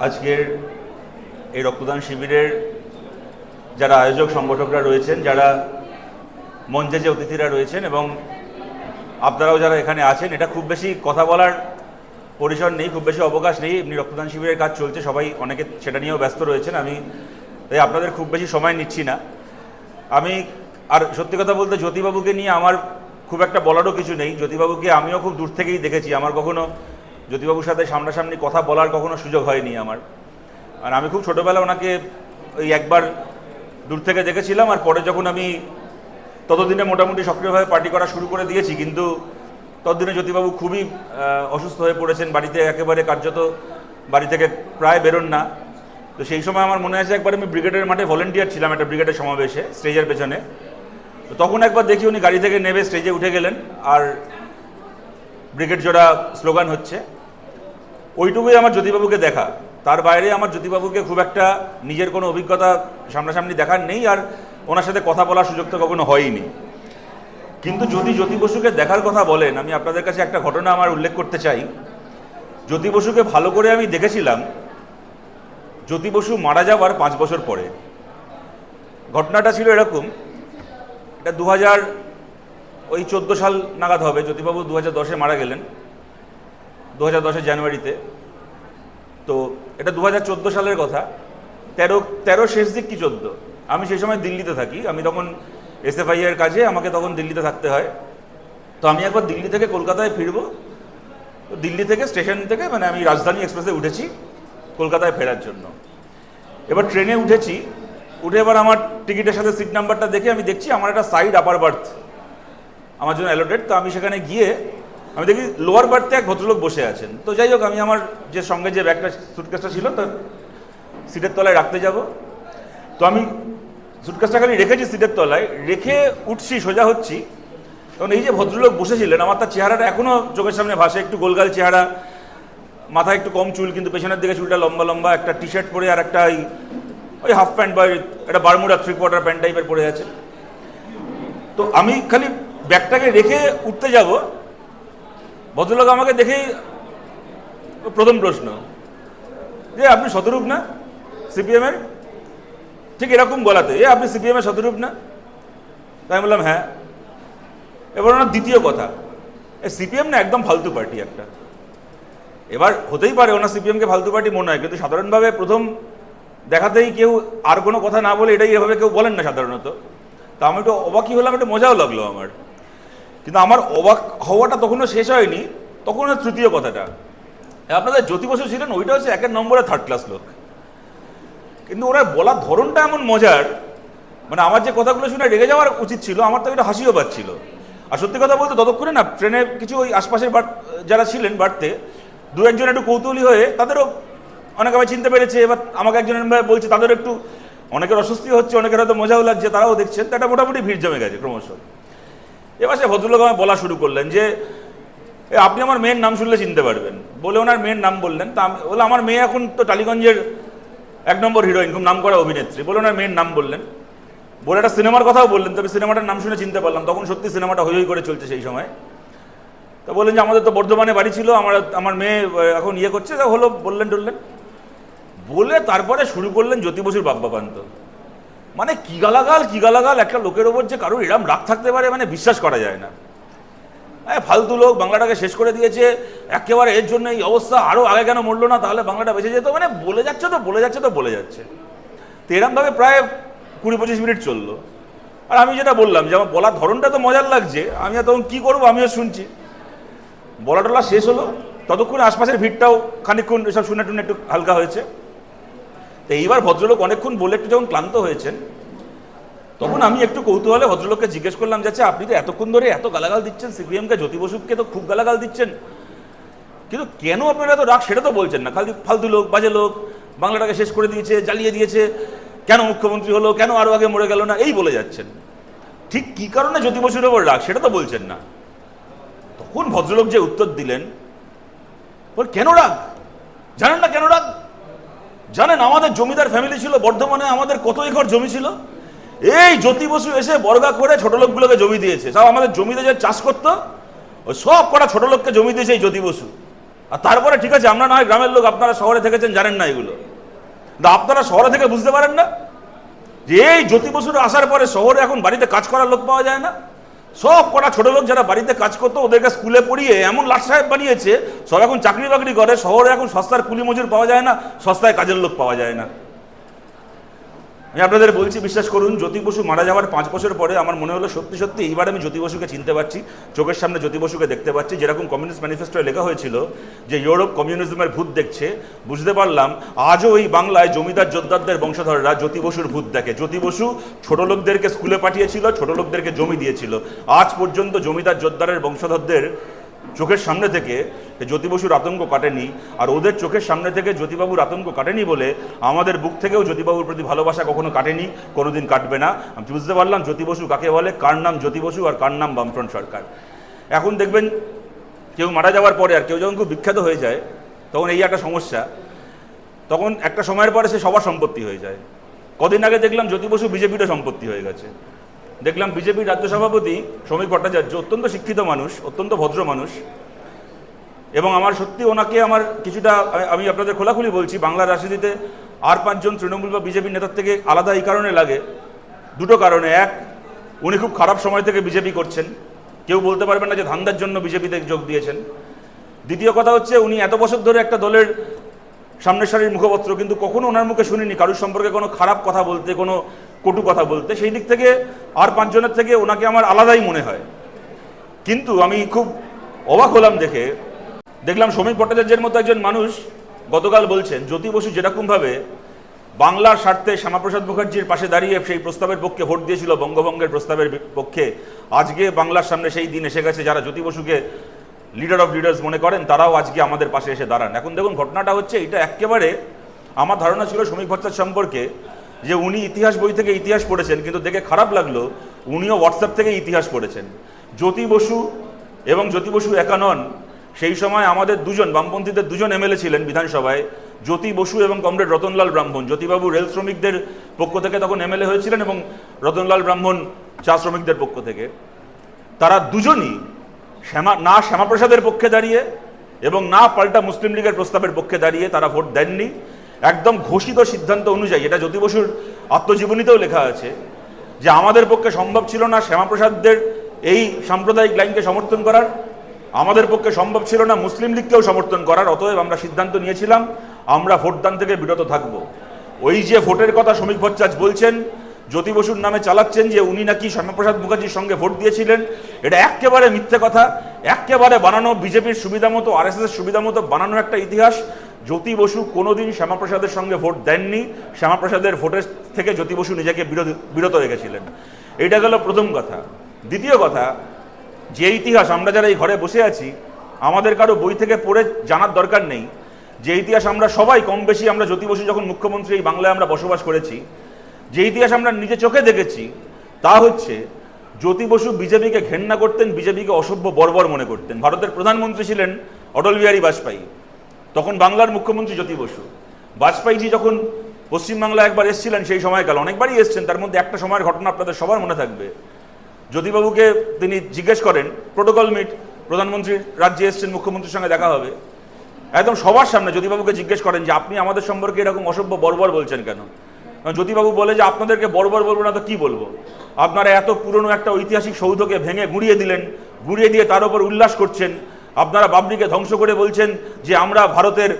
আজকের এই রক্তদান শিবিরের যারা আয়োজক সংগঠকরা রয়েছেন, যারা মঞ্চে যে অতিথিরা রয়েছেন এবং আপনারাও যারা এখানে আছেন, এটা খুব বেশি কথা বলার পরিসর নেই, খুব বেশি অবকাশ নেই। এমনি রক্তদান শিবিরের কাজ চলছে, সবাই অনেকে সেটা নিয়েও ব্যস্ত রয়েছেন, আমি তাই আপনাদের খুব বেশি সময় নিচ্ছি না। আমি আর সত্যি কথা বলতে জ্যোতিবাবুকে নিয়ে আমার খুব একটা বলারও কিছু নেই। জ্যোতিবাবুকে আমিও খুব দূর থেকেই দেখেছি, আমার কখনো জ্যোতিবাবুর সাথে সামনাসামনি কথা বলার কখনো সুযোগ হয়নি আমার। আর আমি খুব ছোটোবেলা ওনাকে ওই একবার দূর থেকে দেখেছিলাম, আর পরে যখন আমি ততদিনে মোটামুটি সক্রিয়ভাবে পার্টি করা শুরু করে দিয়েছি, কিন্তু ততদিনে জ্যোতিবাবু খুবই অসুস্থ হয়ে পড়েছেন, বাড়িতে একেবারে কার্যত বাড়ি থেকে প্রায় বেরোন না। তো সেই সময় আমার মনে আছে, একবার আমি ব্রিগেডের মাঠে ভলেন্টিয়ার ছিলাম একটা ব্রিগেডের সমাবেশে, স্টেজের পেছনে। তো তখন একবার দেখি উনি গাড়ি থেকে নেমে স্টেজে উঠে গেলেন, আর ব্রিগেড জোড়া স্লোগান হচ্ছে। ওইটুকুই আমার জ্যোতিবাবুকে দেখা। তার বাইরে আমার জ্যোতিবাবুকে খুব একটা নিজের কোনো অভিজ্ঞতা সামনাসামনি দেখার নেই আর ওনার সাথে কথা বলার সুযোগ তো কখনো হয়নি কিন্তু যদি জ্যোতি বসুকে দেখার কথা বলেন, আমি আপনাদের কাছে একটা ঘটনা আমার উল্লেখ করতে চাই। জ্যোতি বসুকে ভালো করে আমি দেখেছিলাম। জ্যোতি বসু মারা যাওয়ার পাঁচ বছর পরে। ঘটনাটা ছিল এরকম। এটা দু হাজার ওই চোদ্দ সাল নাগাদ হবে, জ্যোতিবাবু দু হাজার দশে মারা গেলেন দু হাজার দশের জানুয়ারিতে। তো এটা দু হাজার চোদ্দ সালের কথা। তেরো তেরো শেষ দিক কি চোদ্দ? আমি সেই সময় দিল্লিতে থাকি। আমি তখন এসএফআই এর কাজে, আমাকে তখন দিল্লিতে থাকতে হয়। তো আমি একবার দিল্লি থেকে কলকাতায় ফিরবো। তো দিল্লি থেকে, স্টেশন থেকে মানে আমি রাজধানী এক্সপ্রেসে উঠেছি কলকাতায় ফেরার জন্য। এবার ট্রেনে উঠেছি। উঠে এবার আমার টিকিটের সাথে সিট নাম্বারটা দেখে আমি দেখছি আমার একটা সাইড আপার বার্থ। আমার জন্য অ্যালোটেড তো আমি সেখানে গিয়ে আমি দেখি লোয়ার বার্থে এক ভদ্রলোক বসে আছেন। তো যাই হোক, আমি আমার যে সঙ্গে যে ব্যাগটা সুটকেসটা ছিল তার সিটের তলায় রাখতে যাব। তো আমি সুটকেসটা খালি রেখেছি সিটের তলায়, রেখে উঠছি, সোজা হচ্ছি। তখন এই যে ভদ্রলোক বসেছিলেন, আমার তার চেহারাটা এখনও চোখের সামনে ভাসে, একটু গোলগাল চেহারা, মাথায় একটু কম চুল, কিন্তু পেছনের দিকে চুলটা লম্বা লম্বা, একটা টি শার্ট পরে আর একটা ওই ওই হাফ প্যান্ট বা একটা বারমুডা থ্রি কোয়ার্টার প্যান্ট টাইপের পরে আছে। তো আমি খালি ব্যাগটাকে রেখে উঠতে যাব। ভদ্রলোক আমাকে দেখেই প্রথম প্রশ্ন যে আপনি শতরূপ না সিপিএমের? ঠিক এরকম গলাতে। এ, আপনি সিপিএমের শতরূপ না? তাই বললাম হ্যাঁ। এবার ওনার দ্বিতীয় কথা, এ, সিপিএম না একদম ফালতু পার্টি একটা? এবার হতেই পারে ওনার সিপিএমকে ফালতু পার্টি মনে হয়, কিন্তু সাধারণভাবে প্রথম দেখাতেই কেউ আর কোনো কথা না বলে এটাই এভাবে কেউ বলেন না সাধারণত। তা আমি একটু অবাকি হলাম, একটু মজাও লাগল আমার। কিন্তু আমার অবাক হওয়াটা তখনও শেষ হয়নি, তখন তৃতীয় কথাটা। আপনাদের জ্যোতি বসু ছিলেন, ওইটা হচ্ছে একের নম্বরে থার্ড ক্লাস লোক। কিন্তু ওরা বলার ধরনটা এমন মজার মানে আমার যে কথাগুলো শুনে রেগে যাওয়ার উচিত ছিল, আমার তো একটা হাসিও পাচ্ছিল। আর সত্যি কথা বলতে ততক্ষণে না, ট্রেনে কিছু ওই আশপাশের যারা ছিলেন বাড়তে, দু একজন একটু কৌতূহলী হয়ে তাদেরও অনেকে আবার চিনতে পেরেছে এবার আমাকে একজন বলছে তাদের একটু অনেকের অস্বস্তি হচ্ছে, অনেকের হয়তো মজাও লাগছে তারাও দেখছেন, তো এটা মোটামুটি ভিড় জমে গেছে ক্রমশ। এবার সে ভদ্রলোক আমায় বলা শুরু করলেন যে আপনি আমার মেয়ের নাম শুনলে চিনতে পারবেন। বলে ওনার মেয়ের নাম বললেন। তা বলে, আমার মেয়ে এখন তো টালিগঞ্জের এক নম্বর হিরোইন, খুব নাম করা অভিনেত্রী। বলে ওনার মেয়ের নাম বললেন। বলে, একটা সিনেমার কথাও বললেন। তবে সিনেমাটার নাম শুনে চিনতে পারলাম। তখন সত্যি সিনেমাটা হই করে চলছে সেই সময়। তো বললেন যে, আমাদের তো বর্ধমানে বাড়ি ছিল, আমার আমার মেয়ে এখন ইয়ে করছে। তা হলো, বললেন টললেন। বলে তারপরে শুরু করলেন জ্যোতি বসুর বাব্যাপান্ত মানে কি গালাগাল কি গালাগাল? একটা লোকের ওপর যে কারোর এরম রাগ থাকতে পারে মানে বিশ্বাস করা যায় না। হ্যাঁ ফালতু লোক বাংলাটাকে শেষ করে দিয়েছে, একেবারে এর জন্য এই অবস্থা আরও আগে কেন মরলো না, তাহলে বাংলাটা বেঁচে যেত? মানে বলে যাচ্ছে তো, বলে যাচ্ছে তো, বলে যাচ্ছে। তো এরমভাবে প্রায় কুড়ি পঁচিশ মিনিট চলল। আর আমি যেটা বললাম যে আমার বলার ধরনটা তো মজার লাগছে, আমি তখন কী করব আমিও শুনছি। বলা টলা শেষ হলো, ততক্ষণ আশপাশের ভিড়টাও খানিকক্ষণ এসব শুনে টুনে একটু হালকা হয়েছে। তো এইবার ভদ্রলোক অনেকক্ষণ বলে একটু যখন ক্লান্ত হয়েছেন, তখন আমি একটু কৌতূহলে ভদ্রলোককে জিজ্ঞেস করলাম যাচ্ছে আপনি তো এতক্ষণ ধরে এত গালাগাল দিচ্ছেন, সিপিএমকে, জ্যোতি বসুকে তো খুব গালাগাল দিচ্ছেন। কিন্তু কেন আপনারা তো রাগ? সেটা তো বলছেন না। খালি ফালতু লোক, বাজে লোক, বাংলাটাকে শেষ করে দিয়েছে, জ্বালিয়ে দিয়েছে। কেন মুখ্যমন্ত্রী হলো, কেন আরও আগে মরে গেল না? এই বলে যাচ্ছেন। ঠিক কী কারণে জ্যোতি বসুর ওপর রাগ? সেটা তো বলছেন না। তখন ভদ্রলোক যে উত্তর দিলেন কেন রাগ? জানেন না কেন রাগ? জানেন আমাদের জমিদার ফ্যামিলি ছিল, বর্ধমানে আমাদের কত একর জমি ছিল? এই জ্যোতি বসু এসে বর্গা করে ছোট লোকগুলোকে জমি দিয়েছে। সব আমাদের জমিতে যে চাষ করতো ওই সব কটা ছোট লোককে জমি দিয়েছে এই জ্যোতি বসু। আর তারপরে ঠিক আছে, আমরা না হয় গ্রামের লোক আপনারা শহরে থেকেছেন, জানেন না এগুলো। কিন্তু আপনারা শহরে থেকে বুঝতে পারেন না? যে এই জ্যোতি বসুর আসার পরে শহরে এখন বাড়িতে কাজ করার লোক পাওয়া যায় না। সব কটা ছোট লোক যারা বাড়িতে কাজ করতো, ওদেরকে স্কুলে পড়িয়ে এমন লাট সাহেব বানিয়েছে, সব এখন চাকরি বাকরি করে, শহরে এখন সস্তার কুলি মজুর পাওয়া যায় না, সস্তায় কাজের লোক পাওয়া যায় না। আমি আপনাদের বলছি, বিশ্বাস করুন, জ্যোতি বসু মারা যাওয়ার পাঁচ বছর পরে আমার মনে হলো সত্যি সত্যি এইবার আমি জ্যোতি বসুকে চিনতে পারছি, চোখের সামনে জ্যোতি বসুকে দেখতে পাচ্ছি যেরকম কমিউনিস্ট ম্যানিফেস্টোয় লেখা হয়েছিল যে ইউরোপ কমিউনিজমের ভূত দেখছে, বুঝতে পারলাম, আজও এই বাংলায় জমিদার যোদ্ধারদের বংশধররা জ্যোতি বসুর ভূত দেখে। জ্যোতি বসু ছোট লোকদেরকে স্কুলে পাঠিয়েছিল, ছোট লোকদেরকে জমি দিয়েছিল। আজ পর্যন্ত জমিদার যোদ্ধারের বংশধরদের চোখের সামনে থেকে জ্যোতি বসুর আতঙ্ক কাটেনি, আর ওদের চোখের সামনে থেকে জ্যোতিবাবুর আতঙ্ক কাটেনি বলে আমাদের বুক থেকেও জ্যোতিবাবুর প্রতি ভালোবাসা কখনো কাটেনি, কোনোদিন কাটবে না। আমি বুঝতে পারলাম জ্যোতি বসু কাকে বলে, কার নাম জ্যোতি বসু আর কার নাম বামফ্রন্ট সরকার। এখন দেখবেন কেউ মারা যাওয়ার পরে আর কেউ যখন খুব বিখ্যাত হয়ে যায়, তখন এই একটা সমস্যা, তখন একটা সময়ের পরে সে সবার সম্পত্তি হয়ে যায়। কদিন আগে দেখলাম জ্যোতি বসু বিজেপিরও সম্পত্তি হয়ে গেছে। দেখলাম বিজেপির রাজ্য সভাপতি শ্রমিক ভট্টাচার্য, অত্যন্ত শিক্ষিত মানুষ, অত্যন্ত ভদ্র মানুষ। এবং আমার সত্যি ওনাকে আমার কিছুটা, আমি- আপনাদের খোলাখুলি বলছি, বাংলার রাজনীতিতে আর পাঁচজন তৃণমূল বা বিজেপির নেতার থেকে আলাদা এই কারণে লাগে। দুটো কারণে। এক, উনি খুব খারাপ সময় থেকে বিজেপি করছেন। কেউ বলতে পারবেন না যে ধান্দার জন্য বিজেপিতে যোগ দিয়েছেন। দ্বিতীয় কথা হচ্ছে, উনি এত বছর ধরে একটা দলের সামনের সারির মুখপত্র, কিন্তু কখনো ওনার মুখে শুনিনি। কারোর সম্পর্কে কোনো খারাপ কথা বলতে, কোনো কটু কথা বলতে, সেই দিক থেকে আর পাঁচজনের থেকে ওনাকে আমার আলাদাই মনে হয়। কিন্তু আমি খুব অবাক হলাম দেখে। দেখলাম শ্রমিক ভট্টাচার্যের মতো একজন মানুষ গতকাল বলছেন, জ্যোতি বসু যেরকমভাবে বাংলার স্বার্থে শ্যামাপ্রসাদ মুখার্জির পাশে দাঁড়িয়ে সেই প্রস্তাবের পক্ষে ভোট দিয়েছিল, বঙ্গভঙ্গের প্রস্তাবের পক্ষে আজকে বাংলার সামনে সেই দিন এসে গেছে, যারা জ্যোতি বসুকে লিডার অফ লিডার্স মনে করেন, তারাও আজকে আমাদের পাশে এসে দাঁড়ান। এখন দেখুন, ঘটনাটা হচ্ছে, এটা একেবারে আমার ধারণা ছিল শ্রমিক ভট্টাচার্য সম্পর্কে যে উনি ইতিহাস বই থেকে ইতিহাস পড়েছেন, কিন্তু দেখে খারাপ লাগল, উনিও হোয়াটসঅ্যাপ থেকে ইতিহাস পড়েছেন। জ্যোতি বসু এবং জ্যোতি বসু একা নন, সেই সময় আমাদের দুজন, বামপন্থীদের দুজন এমএলএ ছিলেন বিধানসভায়, জ্যোতি বসু এবং কমরেড রতনলাল ব্রাহ্মণ। জ্যোতিবাবু রেল শ্রমিকদের পক্ষ থেকে তখন এমএলএ হয়েছিলেন এবং রতনলাল ব্রাহ্মণ চা শ্রমিকদের পক্ষ থেকে। তারা দুজনই শ্যামা, না শ্যামাপ্রসাদের পক্ষে দাঁড়িয়ে এবং না পাল্টা মুসলিম লীগের প্রস্তাবের পক্ষে দাঁড়িয়ে তারা ভোট দেননি। একদম ঘোষিত সিদ্ধান্ত অনুযায়ী, এটা জ্যোতি বসুর আত্মজীবনীতেও লেখা আছে, যে আমাদের পক্ষে সম্ভব ছিল না শ্যামাপ্রসাদদের এই সাম্প্রদায়িক লাইনকে সমর্থন করার, আমাদের পক্ষে সম্ভব ছিল না মুসলিম লীগকেও সমর্থন করার, অতএব আমরা সিদ্ধান্ত নিয়েছিলাম, আমরা ভোটদান থেকে বিরত থাকব। ওই যে ভোটের কথা শ্রমিক ভট্টাচার্য বলছেন, জ্যোতি বসুর নামে চালাচ্ছেন যে উনি নাকি শ্যামাপ্রসাদ মুখার্জির সঙ্গে ভোট দিয়েছিলেন এটা একেবারে মিথ্যে কথা একেবারে বানানো বিজেপির সুবিধা মতো আর এস সুবিধা মতো বানানো একটা ইতিহাস। জ্যোতি বসু কোনোদিন শ্যামাপ্রসাদের সঙ্গে ভোট দেননি। শ্যামাপ্রসাদের ভোটের থেকে জ্যোতি বসু নিজেকে বিরত রেখেছিলেন। এটা গেল প্রথম কথা। দ্বিতীয় কথা, যে ইতিহাস, আমরা যারা এই ঘরে বসে আছি, আমাদের কারও বই থেকে পড়ে জানার দরকার নেই। যে ইতিহাস আমরা সবাই কম বেশি, আমরা জ্যোতি বসু যখন মুখ্যমন্ত্রী এই বাংলায় আমরা বসবাস করেছি, যে ইতিহাস আমরা নিজে চোখে দেখেছি, তা হচ্ছে জ্যোতি বসু বিজেপিকে ঘেন্না করতেন, বিজেপিকে অসভ্য বর্বর মনে করতেন। ভারতের প্রধানমন্ত্রী ছিলেন অটল বিহারী বাজপেয়ী। তখন বাংলার মুখ্যমন্ত্রী জ্যোতি বসু। বাজপেয়ীজি যখন পশ্চিমবাংলা একবার এসেছিলেন সেই সময়কাল, অনেকবারই এসছেন, তার মধ্যে একটা সময়ের ঘটনা আপনাদের সবার মনে থাকবে। জ্যোতিবাবুকে তিনি জিজ্ঞেস করেন, প্রোটোকল মিট প্রধানমন্ত্রী রাজ্যে এসছেন, মুখ্যমন্ত্রীর সঙ্গে দেখা হবে? একদম সবার সামনে জ্যোতিবাবুকে জিজ্ঞেস করেন যে, আপনি আমাদের সম্পর্কে এরকম অসভ্য বর্বর বলছেন কেন? জ্যোতিবাবু বলে যে, আপনাদেরকে বর্বর বলব না তো কি বলব? আপনারা এত পুরনো একটা ঐতিহাসিক সৌধকে ভেঙে গুঁড়িয়ে দিলেন, গুঁড়িয়ে দিয়ে তার উপর উল্লাস করছেন। আপনারা বাবরিকে ধ্বংস করে বলছেন যে আমরা ভারতের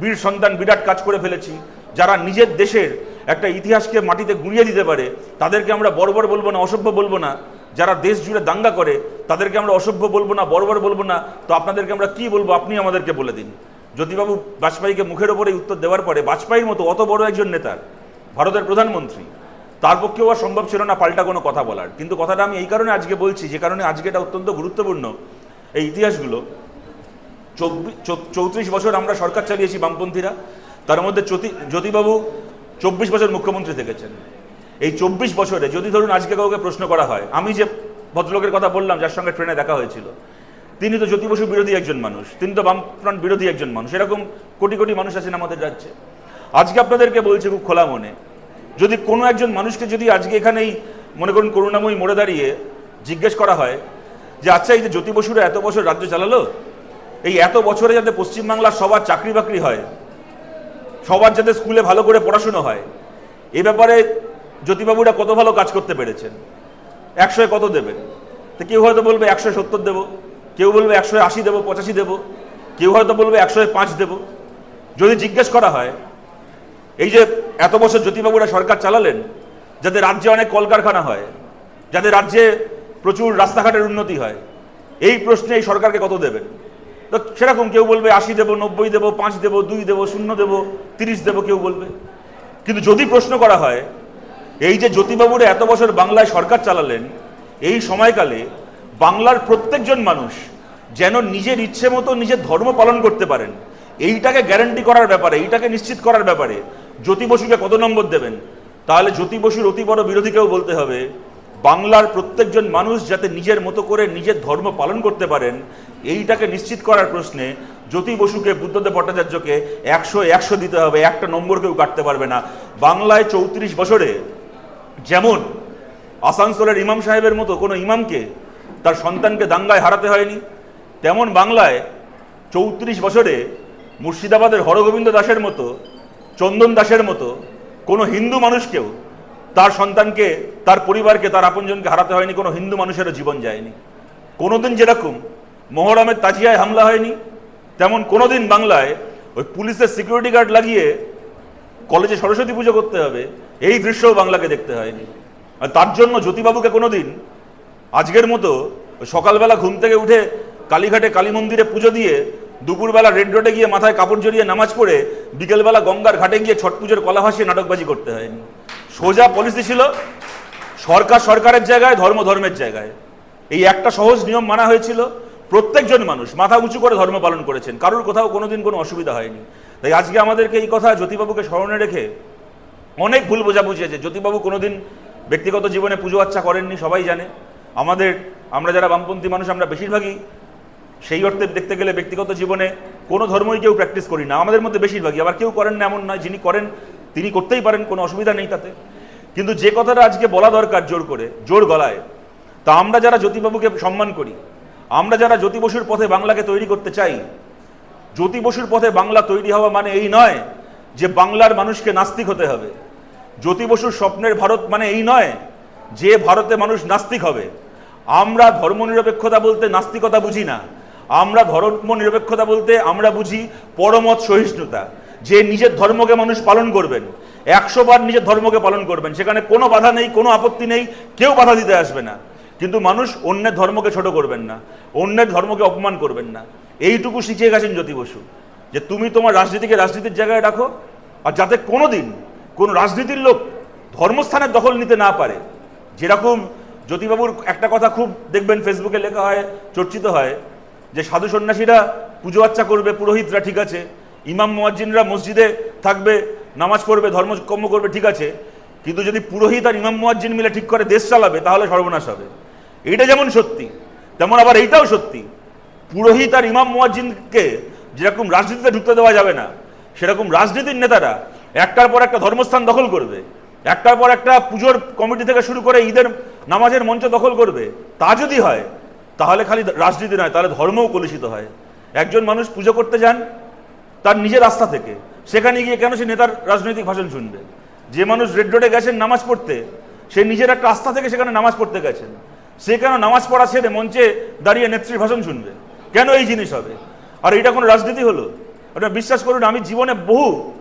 বীর সন্তান বিরাট কাজ করে ফেলেছি। যারা নিজের দেশের একটা ইতিহাসকে মাটিতে গুঁড়িয়ে দিতে পারে, তাদেরকে আমরা বর্বর বলব না, অসভ্য বলব না। যারা দেশ জুড়ে দাঙ্গা করে, তাদেরকে আমরা অসভ্য বলব না, বর্বর বলব না। তো আপনাদেরকে আমরা কি বলব, আপনি আমাদেরকে বলে দিন। জ্যোতিবাবু বাজপেয়ীকে মুখের ওপরে উত্তর দেওয়ার পরে বাজপেয়ীর মতো অত বড় একজন নেতার ভারতের প্রধানমন্ত্রী তার পক্ষেও আর সম্ভব ছিল না পাল্টা কোনো কথা বলার। কিন্তু কথাটা আমি এই কারণে আজকে বলছি, যে কারণে আজকে এটা অত্যন্ত গুরুত্বপূর্ণ। এই ইতিহাসগুলো চৌত্রিশ বছর আমরা সরকার চালিয়েছি বামপন্থীরা, তার মধ্যে জ্যোতিবাবু চব্বিশ বছর মুখ্যমন্ত্রী থেকেছেন। এই চব্বিশ বছরে যদি ধরুন আজকে কাউকে প্রশ্ন করা হয়, আমি যে ভদ্রলোকের কথা বললাম, যার সঙ্গে ট্রেনে দেখা হয়েছিল, তিনি তো জ্যোতি বসু বিরোধী একজন মানুষ, তিনি তো বামফ্রন্ট বিরোধী একজন মানুষ, এরকম কোটি কোটি মানুষ আছেন আমাদের রাজ্যে। আজকে আপনাদেরকে বলছে খুব খোলা মনে যদি কোনো একজন মানুষকে যদি আজকে এখানেই, মনে করুন করুণাময়ী মোড়ে দাঁড়িয়ে জিজ্ঞেস করা হয় যে আচ্ছা এই যে জ্যোতি বসুরা এত বছর রাজ্য চালালো? এই এত বছরে যাতে পশ্চিমবাংলার সবার চাকরি বাকরি হয়, সবার যাতে স্কুলে ভালো করে পড়াশুনো হয়, এ ব্যাপারে জ্যোতিবাবুরা কত ভালো কাজ করতে পেরেছেন? একশোয় কত দেবেন? তো কেউ হয়তো বলবে একশো সত্তর দেবো, কেউ বলবে একশো আশি দেবো, পঁচাশি দেবো, কেউ হয়তো বলবে একশো পাঁচ দেবো। যদি জিজ্ঞেস করা হয় এই যে এত বছর জ্যোতিবাবুরা সরকার চালালেন, যাতে রাজ্যে অনেক কলকারখানা হয়, যাতে রাজ্যে প্রচুর রাস্তাঘাটের উন্নতি হয়, এই প্রশ্নে এই সরকারকে কত দেবেন? তো সেরকম কেউ বলবে আশি দেবো, নব্বই দেবো, পাঁচ দেবো, দুই দেবো, শূন্য দেবো, তিরিশ দেবো কেউ বলবে। কিন্তু যদি প্রশ্ন করা হয়, এই যে জ্যোতিবাবুরা এত বছর বাংলায় সরকার চালালেন, এই সময়কালে বাংলার প্রত্যেকজন মানুষ যেন নিজের ইচ্ছে মতো নিজের ধর্ম পালন করতে পারেন, এইটাকে গ্যারান্টি করার ব্যাপারে, এইটাকে নিশ্চিত করার ব্যাপারে জ্যোতি বসুকে কত নম্বর দেবেন? তাহলে জ্যোতি বসুর অতি বড় বিরোধীকেও বলতে হবে, বাংলার প্রত্যেকজন মানুষ যাতে নিজের মতো করে নিজের ধর্ম পালন করতে পারেন, এইটাকে নিশ্চিত করার প্রশ্নে জ্যোতি বসুকে বুদ্ধদেব ভট্টাচার্যকে একশো একশো দিতে হবে, একটা নম্বর কেউ কাটতে পারবে না। বাংলায় চৌত্রিশ বছরে যেমন আসানসোলের ইমাম সাহেবের মতো কোনো ইমামকে তার সন্তানকে দাঙ্গায় হারাতে হয়নি, তেমন বাংলায় চৌত্রিশ বছরে মুর্শিদাবাদের হরগোবিন্দ দাসের মতো চন্দন দাসের মতো কোনো হিন্দু মানুষকেও তার সন্তানকে, তার পরিবারকে, তার আপনজনকে হারাতে হয়নি, কোনো হিন্দু মানুষেরও জীবন যায়নি। কোনোদিন যেরকম মোহরমের তাজিয়ায় হামলা হয়নি, তেমন কোনোদিন বাংলায় ওই পুলিশের সিকিউরিটি গার্ড লাগিয়ে কলেজে সরস্বতী পুজো করতে হবে, এই দৃশ্যও বাংলাকে দেখতে হয়নি। আর তার জন্য জ্যোতিবাবুকে কোনোদিন আজকের মতো সকালবেলা ঘুম থেকে উঠে কালীঘাটে কালী মন্দিরে পুজো দিয়ে দুপুরবেলা রেড রোডে গিয়ে মাথায় কাপড় জড়িয়ে নামাজ পড়ে বিকেলবেলা গঙ্গার ঘাটে গিয়ে ছট পুজোর কলা ভাসিয়ে নাটকবাজি করতে হয়নি সোজা পলিসি ছিল সরকার সরকারের জায়গায়, ধর্ম ধর্মের জায়গায়। এই একটা সহজ নিয়ম মানা হয়েছিল, প্রত্যেকজন মানুষ মাথা উঁচু করে ধর্ম পালন করেছেন, কারোর কোথাও কোনোদিন কোনো অসুবিধা হয়নি। তাই আজকে আমাদেরকে এই কথা জ্যোতিবাবুকে স্মরণে রেখে অনেক ভুল বোঝাবুঝি আছে। জ্যোতিবাবু কোনোদিন ব্যক্তিগত জীবনে পুজো আচ্ছা করেননি, সবাই জানে। আমাদের, আমরা যারা বামপন্থী মানুষ, আমরা বেশিরভাগই সেই অর্থে দেখতে গেলে ব্যক্তিগত জীবনে কোনো ধর্মই কেউ প্র্যাকটিস করি না। আমাদের মধ্যে বেশিরভাগই, আবার কেউ করেন না এমন নয়, যিনি করেন তিনি করতেই পারেন, কোনো অসুবিধা নেই তাতে। কিন্তু যে কথাটা আজকে বলা দরকার জোর করে, জোর গলায়, তা আমরা যারা জ্যোতিবাবুকে সম্মান করি, আমরা যারা জ্যোতি বসুর পথে বাংলাকে তৈরি করতে চাই, জ্যোতি বসুর পথে বাংলা তৈরি হওয়া মানে এই নয় যে বাংলার মানুষকে নাস্তিক হতে হবে। জ্যোতি বসুর স্বপ্নের ভারত মানে এই নয় যে ভারতে মানুষ নাস্তিক হবে। আমরা ধর্মনিরপেক্ষতা বলতে নাস্তিকতা বুঝি না। আমরা ধর্ম নিরপেক্ষতা বলতে আমরা বুঝি পরমত সহিষ্ণুতা, যে নিজের ধর্মকে মানুষ পালন করবেন। একশো বার নিজের ধর্মকে পালন করবেন। সেখানে কোনো বাধা নেই, কোনো আপত্তি নেই, কেউ বাধা দিতে আসবে না। কিন্তু মানুষ অন্যের ধর্মকে ছোট করবেন না, অন্যের ধর্মকে অপমান করবেন না। এইটুকু শিখিয়ে গেছেন জ্যোতি বসু, যে তুমি তোমার রাজনীতিকে রাজনীতির জায়গায় রাখো, আর যাতে কোনো দিন কোনো রাজনীতির লোক ধর্মস্থানের দখল নিতে না পারে। যেরকম জ্যোতিবাবুর একটা কথা খুব দেখবেন ফেসবুকে লেখা হয়, চর্চিত হয় যে সাধু সন্ন্যাসীরা পুজো আচ্চা করবে, পুরোহিতরা ঠিক আছে, ইমাম মোয়াজ্জিনরা মসজিদে থাকবে, নামাজ পড়বে ধর্মকর্ম করবে, ঠিক আছে, কিন্তু যদি পুরোহিত আর ইমাম মোয়াজ্জিন মিলে ঠিক করে দেশ চালাবে, তাহলে সর্বনাশ হবে। এটা যেমন সত্যি, তেমন আবার এইটাও সত্যি। পুরোহিত আর ইমাম মোয়াজ্জিনকে যেরকম রাজনীতিতে ঢুকতে দেওয়া যাবে না, সেরকম রাজনীতির নেতারা একটার পর একটা ধর্মস্থান দখল করবে, একটার পর একটা পুজোর কমিটি থেকে শুরু করে ঈদের নামাজের মঞ্চ দখল করবে, তা যদি হয় তাহলে খালি রাজনীতি নয়, তাহলে ধর্মও কলুষিত হয়। একজন মানুষ পুজো করতে যান, তার নিজের রাস্তা থেকে, সেখানে গিয়ে কেন সে নেতার রাজনৈতিক ভাষণ শুনবে? যে মানুষ রেড রোডে গেছেন নামাজ পড়তে, সে নিজের একটা রাস্তা থেকে সেখানে নামাজ পড়তে গেছেন। সে কেন নামাজ পড়া ছেড়ে মঞ্চে দাঁড়িয়ে নেত্রীর ভাষণ শুনবে? কেন এই জিনিস হবে? আর এটা কোনো রাজনীতি হলো? এটা বিশ্বাস করুন, আমি জীবনে বহু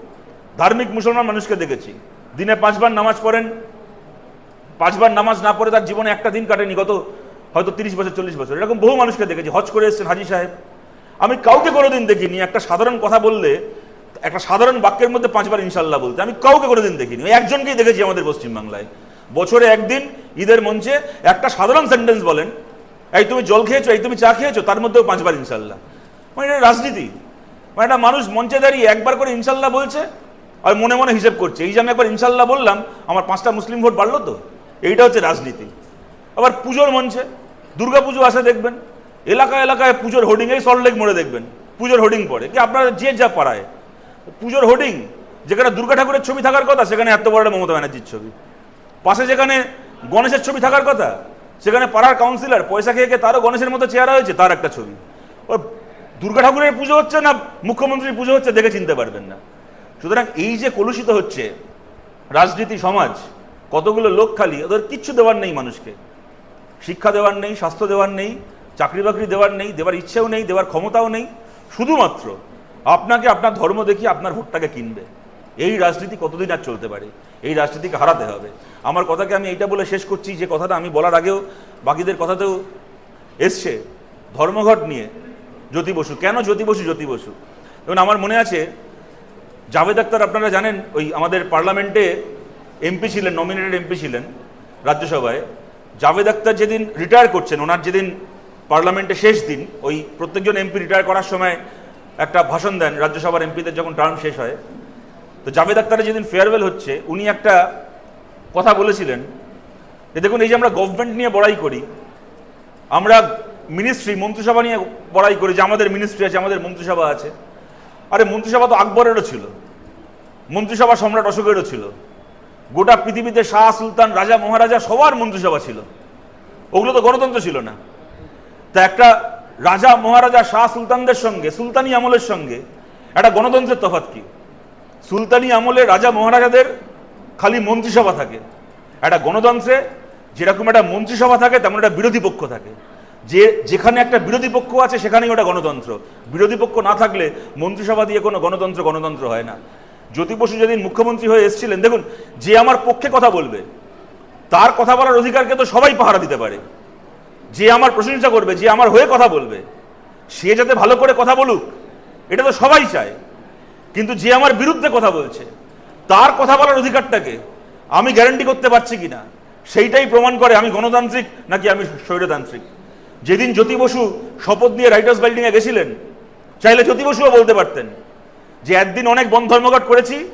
ধার্মিক মুসলমান মানুষকে দেখেছি। দিনে পাঁচবার নামাজ পড়েন, পাঁচবার নামাজ না পড়ে তার জীবনে একটা দিন কাটেনি, গত হয়তো তিরিশ বছর, চল্লিশ বছর। এরকম বহু মানুষকে দেখেছি। হজ করে এসেছেন হাজি সাহেব। আমি কাউকে কোনোদিন দেখিনি। একটা সাধারণ কথা বললে, একটা সাধারণ বাক্যের মধ্যে পাঁচবার ইনশাল্লাহ বলতে। আমি কাউকে কোনোদিন দেখিনি। ওই একজনকেই দেখেছি আমাদের পশ্চিমবাংলায়। বছরে একদিন ঈদের মঞ্চে একটা সাধারণ সেন্টেন্স বলেন, এই তুমি জল খেয়েছো, এই তুমি চা খেয়েছো? তার মধ্যেও পাঁচবার ইনশাল্লাহ মানে এটা রাজনীতি। মানে একটা মানুষ মঞ্চে দাঁড়িয়ে একবার করে ইনশাল্লাহ বলছে, আর মনে মনে হিসেব করছে। এই যে আমি একবার ইনশাল্লাহ বললাম, আমার পাঁচটা মুসলিম ভোট বাড়লো তো? এইটা হচ্ছে রাজনীতি। আবার পুজোর মঞ্চে, দুর্গা পুজো আসে দেখবেন এলাকা এলাকায় পুজোর হোর্ডিং এই সল্টলেক মোড়ে দেখবেন, পুজোর হোর্ডিং পড়ে, কি আপনারা যে যা পাড়ায়, পুজোর হোর্ডিং, যেখানে দুর্গা ঠাকুরের ছবি থাকার কথা, সেখানে এত বড় মমতা ব্যানার্জির ছবি। পাশে যেখানে গণেশের ছবি থাকার কথা, সেখানে পাড়ার কাউন্সিলর পয়সা খেয়ে খেয়ে তারও গণেশের মতো চেহারা হয়েছে, তার একটা ছবি। ওর দুর্গা ঠাকুরের পুজো হচ্ছে না, মুখ্যমন্ত্রীর পুজো হচ্ছে দেখে চিনতে পারবেন না। সুতরাং এই যে কলুষিত হচ্ছে রাজনীতি, সমাজ, কতগুলো লোক খালি, ওদের কিচ্ছু দেওয়ার নেই মানুষকে। শিক্ষা দেওয়ার নেই, স্বাস্থ্য দেওয়ার নেই, চাকরি বাকরি দেওয়ার নেই, দেওয়ার ইচ্ছেও নেই, দেওয়ার ক্ষমতাও নেই। শুধুমাত্র আপনাকে আপনার ধর্ম দেখিয়ে আপনার ভোটটাকে কিনবে। এই রাজনীতি কতদিন আর চলতে পারে? এই রাজনীতিকে হারাতে হবে। আমার কথাকে আমি এইটা বলে শেষ করছি যে কথাটা আমি বলার আগেও বাকিদের কথাতেও এসছে। ধর্মঘট নিয়ে জ্যোতি বসু। কেন জ্যোতি বসু জ্যোতি বসু? এবং আমার মনে আছে, জাভেদ আক্তার আপনারা জানেন, ওই আমাদের পার্লামেন্টে এমপি ছিলেন, নমিনেটেড এমপি ছিলেন রাজ্যসভায়। জাভেদ আক্তার যেদিন রিটায়ার করছেন, ওনার যেদিন পার্লামেন্টে শেষ দিন, ওই প্রত্যেকজন এমপি রিটায়ার করার সময় একটা ভাষণ দেন রাজ্যসভার এমপিদের যখন টার্ম শেষ হয়। তো জাভেদ আক্তারের যেদিন ফেয়ারওয়েল হচ্ছে, উনি একটা কথা বলেছিলেন যে, দেখুন, এই যে আমরা গভর্নমেন্ট নিয়ে বড়াই করি, আমরা মিনিস্ট্রি মন্ত্রিসভা নিয়ে বড়াই করি, যে আমাদের মিনিস্ট্রি আছে, আমাদের মন্ত্রিসভা আছে। আরে, মন্ত্রিসভা তো আকবরেরও ছিল। মন্ত্রিসভা সম্রাট অশোকেরও ছিল। গোটা পৃথিবীতে শাহ সুলতান, রাজা মহারাজা সবার মন্ত্রিসভা ছিল। ওগুলো তো গণতন্ত্র ছিল না। তা একটা রাজা, মহারাজা, শাহ সুলতানদের সঙ্গে, সুলতানি আমলের সঙ্গে একটা গণতন্ত্রের তফাত কি? সুলতানি আমলে রাজা, মহারাজাদের খালি মন্ত্রিসভা থাকে। একটা গণতন্ত্রে যেরকম একটা মন্ত্রিসভা থাকে, তেমন একটা বিরোধী পক্ষ থাকে। যে যেখানে একটা বিরোধী পক্ষ আছে, সেখানেই ওটা গণতন্ত্র। বিরোধী পক্ষ না থাকলে মন্ত্রিসভা দিয়ে কোনো গণতন্ত্র গণতন্ত্র হয় না। জ্যোতি বসু যেদিন মুখ্যমন্ত্রী হয়ে এসেছিলেন, দেখুন, যে আমার পক্ষে কথা বলবে, তার কথা বলার অধিকারকে তো সবাই পাহারা দিতে পারে। যে আমার প্রশংসা করবে, যে আমার হয়ে কথা বলবে, সে যাতে ভালো করে কথা বলুক, এটা তো সবাই চায়। কিন্তু যে আমার বিরুদ্ধে কথা বলছে, তার কথা বলার অধিকারটাকে আমি গ্যারান্টি করতে পারছি কিনা, সেইটাই প্রমাণ করে আমি গণতান্ত্রিক নাকি আমি স্বৈরতান্ত্রিক। যেদিন জ্যোতি বসু শপথ দিয়ে রাইটার্স বিল্ডিংয়ে গেছিলেন, চাইলে জ্যোতি বসুও বলতে পারতেন যে একদিন অনেক বন ধর্মঘট করেছি,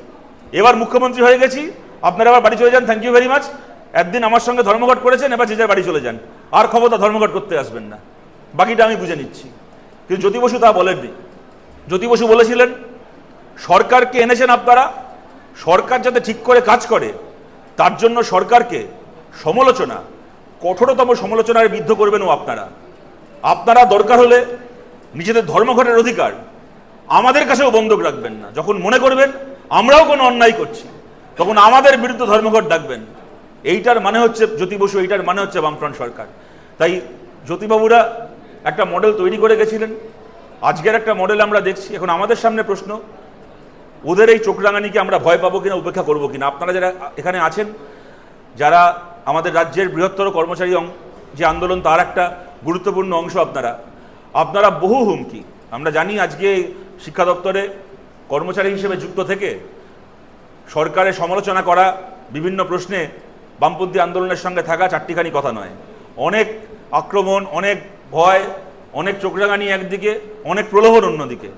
এবার মুখ্যমন্ত্রী হয়ে গেছি, আপনারা আবার বাড়ি চলে যান থ্যাংক ইউ ভেরি মাচ একদিন আমার সঙ্গে ধর্মঘট করেছেন, এবার যে যার বাড়ি চলে যান। আর ক্ষমতা ধর্মঘট করতে আসবেন না। বাকিটা আমি বুঝে নিচ্ছি। কিন্তু জ্যোতি বসু তা বলেননি। জ্যোতি বসু বলেছিলেন, সরকারকে এনেছেন আপনারা, সরকার যাতে ঠিক করে কাজ করে, তার জন্য সরকারকে সমালোচনা, কঠোরতম সমালোচনায় বিদ্ধ করবেনও আপনারা। আপনারা দরকার হলে নিজেদের ধর্মঘটের অধিকার আমাদের কাছেও বন্ধক রাখবেন না। যখন মনে করবেন, আমরাও কোনো অন্যায় করছি, তখন আমাদের বিরুদ্ধে ধর্মঘট ডাকবেন। এইটার মানে হচ্ছে, জ্যোতি বসু, এইটার মানে হচ্ছে বামফ্রন্ট সরকার। তাই জ্যোতিবাবুরা একটা মডেল তৈরি করে গেছিলেন। আজকের একটা মডেল আমরা দেখছি। এখন আমাদের সামনে প্রশ্ন, ওদের এই চোখরাঙানিকে আমরা ভয় পাবো কিনা, উপেক্ষা করব কিনা? আপনারা যারা এখানে আছেন, যারা আমাদের রাজ্যের বৃহত্তর কর্মচারী যে আন্দোলন, তার একটা গুরুত্বপূর্ণ অংশ আপনারা। আপনারা বহু হুমকি। আমরা জানি আজকে শিক্ষা দপ্তরে কর্মচারী হিসেবে যুক্ত থেকে সরকারের সমালোচনা করা, বিভিন্ন প্রশ্নে বামপন্থী আন্দোলনের সঙ্গে থাকা চারটিখানি কথা নয়। অনেক আক্রমণ, অনেক ভয়, অনেক চোখরাঙানি একদিকে, অনেক প্রলোভন অন্যদিকে।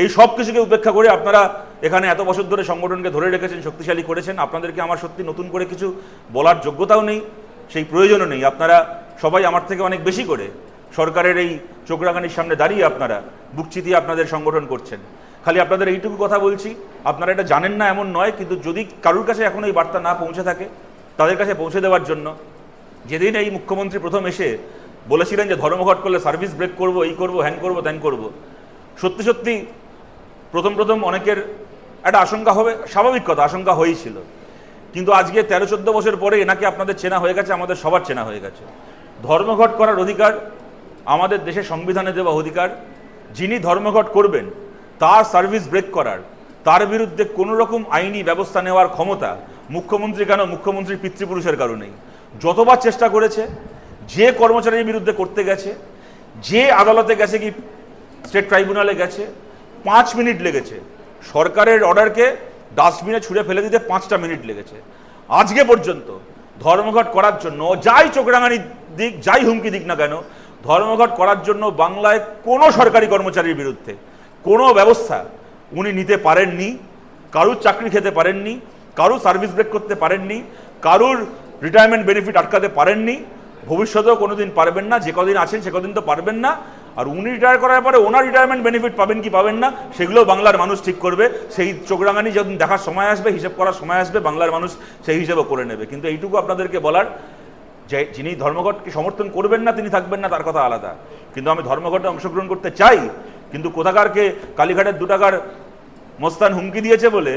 এই সব কিছুকে উপেক্ষা করে আপনারা এখানে এত বছর ধরে সংগঠনকে ধরে রেখেছেন, শক্তিশালী করেছেন, আপনাদেরকে আমার সত্যি নতুন করে কিছু বলার যোগ্যতাও নেই, সেই প্রয়োজনও নেই। আপনারা সবাই আমার থেকে অনেক বেশি করে সরকারের এই চোখরাঙানির সামনে দাঁড়িয়ে আপনারা বুক চিতিয়ে আপনাদের সংগঠন করছেন। খালি আপনাদের এইটুকু কথা বলছি, আপনারা এটা জানেন না এমন নয়, কিন্তু যদি কারুর কাছে এখন এই বার্তা না পৌঁছে থাকে, তাদের কাছে পৌঁছে দেওয়ার জন্য, যেদিন এই মুখ্যমন্ত্রী প্রথম এসে বলেছিলেন যে ধর্মঘট করলে সার্ভিস ব্রেক করব, এই করব, হ্যান করব, ত্যান করব, সত্যি সত্যি প্রথম প্রথম অনেকের একটা আশঙ্কা হবে, স্বাভাবিক কথা, আশঙ্কা হয়েছিল। কিন্তু আজকে তেরো চোদ্দ বছর পরে এনাকে আপনাদের চেনা হয়ে গেছে, আমাদের সবার চেনা হয়ে গেছে। ধর্মঘট করার অধিকার আমাদের দেশের সংবিধানে দেওয়া অধিকার, যিনি ধর্মঘট করবেন, তার সার্ভিস ব্রেক করার, তার বিরুদ্ধে কোনো রকম আইনি ব্যবস্থা নেওয়ার ক্ষমতা মুখ্যমন্ত্রী কেন মুখ্যমন্ত্রীর পিতৃপুরুষের কারণেই যতবার চেষ্টা করেছে, যে কর্মচারীর বিরুদ্ধে করতে গেছে, যে আদালতে গেছে কি, স্টেট ট্রাইব্যুনালে গেছে, পাঁচ মিনিট লেগেছে। সরকারের অর্ডারকে ডাস্টবিনে ছুঁড়ে ফেলে দিতে পাঁচটা মিনিট লেগেছে। আজকে পর্যন্ত ধর্মঘট করার জন্য যাই চোখরাঙানি দিক, যাই হুমকি দিক না কেন ধর্মঘট করার জন্য বাংলায় কোনো সরকারি কর্মচারীর বিরুদ্ধে কোনো ব্যবস্থা উনি নিতে পারেননি, কারুর চাকরি খেতে পারেননি, কারুর সার্ভিস ব্রেক করতে পারেননি, কারুর রিটায়ারমেন্ট বেনিফিট আটকাতে পারেননি, ভবিষ্যতেও কোনোদিন পারবেন না, যে কদিন আছেন সে কদিন তো পারবেন না, আর উনি রিটায়ার করার পরে ওনার রিটায়ারমেন্ট বেনিফিট পাবেন কি পাবেন না, সেগুলো বাংলার মানুষ ঠিক করবে, সেই চোখরাঙানি যখন দেখার সময় আসবে, হিসেব করার সময় আসবে, বাংলার মানুষ সেই হিসেবে করে নেবে। কিন্তু এইটুকু আপনাদেরকে বলার যে যিনি ধর্মঘটকে সমর্থন করবেন না, তিনি থাকবেন না, তার কথা আলাদা। কিন্তু আমি ধর্মঘটে অংশগ্রহণ করতে চাই, কিন্তু কোথাকারকে কালীঘাটের দুটাকার মস্তান হুমকি দিয়েছে বলে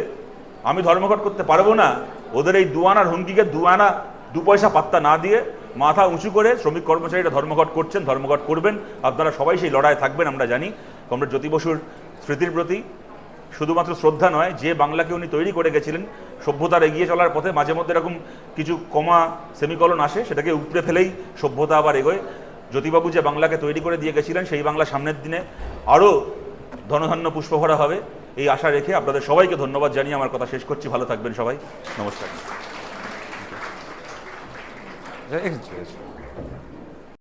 আমি ধর্মঘট করতে পারব না, ওদের এই দুয়ানার হুমকিকে দুয়ানা দু পয়সা পাত্তা না দিয়ে মাথা উঁচু করে শ্রমিক কর্মচারীরা ধর্মঘট করছেন, ধর্মঘট করবেন, আপনারা সবাই সেই লড়াই থাকবেন, আমরা জানি। কমরেড জ্যোতি বসুর স্মৃতির প্রতি শুধুমাত্র শ্রদ্ধা নয়, যে বাংলাকে উনি তৈরি করে গেছিলেন সভ্যতার এগিয়ে চলার পথে মাঝে মধ্যে এরকম কিছু কমা সেমিকলন আসে, সেটাকে উপড়ে ফেলেই সভ্যতা আবার এগোয়। জ্যোতিবাবু যে বাংলাকে তৈরি করে দিয়ে গেছিলেন, সেই বাংলা সামনের দিনে আরও ধনধান্য পুষ্পভরা হবে। এই আশা রেখে আপনাদের সবাইকে ধন্যবাদ জানিয়ে আমার কথা শেষ করছি। ভালো থাকবেন সবাই। নমস্কার।